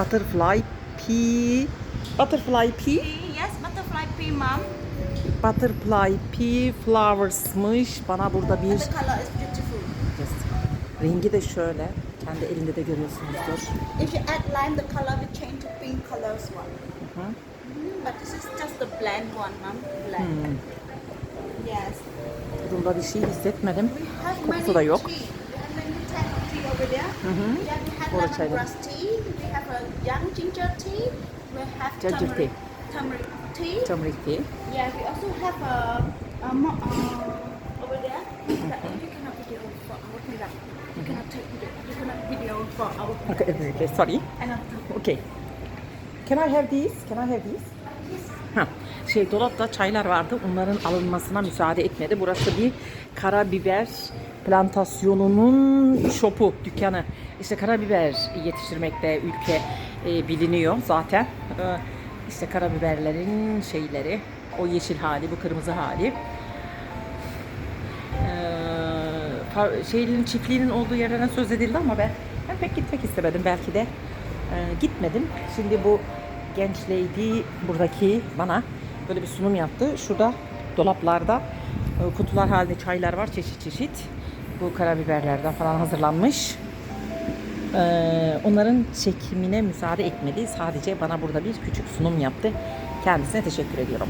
Butterfly pea. Butterfly pea. Yes, butterfly pea, mom. Butterfly pea flowers'mış. Bana burada bir The color is beautiful. Yes. rengi de şöyle. Kendi elinde de görüyorsunuzdur. If you add lime, the color will change to pink colors one. Hı. Mm, But this is just the blend one, mom. Blend. Hmm. Yes. Bunda bir şey hissetmedim. Kokusu da yok. Hı hı. Orada çaylar. Tea. Have a young ginger tea. We have Ginger turmeric, turmeric tea. Turmeric tea. Yeah, we also have a, a mo- uh, over there. That you cannot video for our product. You cannot take video. You cannot video for our product. Okay, okay, sorry. And uh, Okay. Can I have these? Can I have these? Ha, şey dolapta çaylar vardı. Onların alınmasına müsaade etmedi. Burası bir karabiber plantasyonunun şopu, dükkanı. İşte karabiber yetiştirmekte ülke e, biliniyor zaten. E, işte karabiberlerin şeyleri, o yeşil hali, bu kırmızı hali. E, şeylerin çiftliğinin olduğu yerlerden söz edildi ama ben, ben pek gitmek istemedim belki de. E, gitmedim. Şimdi bu genç lady buradaki bana böyle bir sunum yaptı. Şurada dolaplarda e, kutular halinde çaylar var çeşit çeşit. Bu karabiberlerden falan hazırlanmış. E, onların çekimine müsaade etmedi. Sadece bana burada bir küçük sunum yaptı. Kendisine teşekkür ediyorum.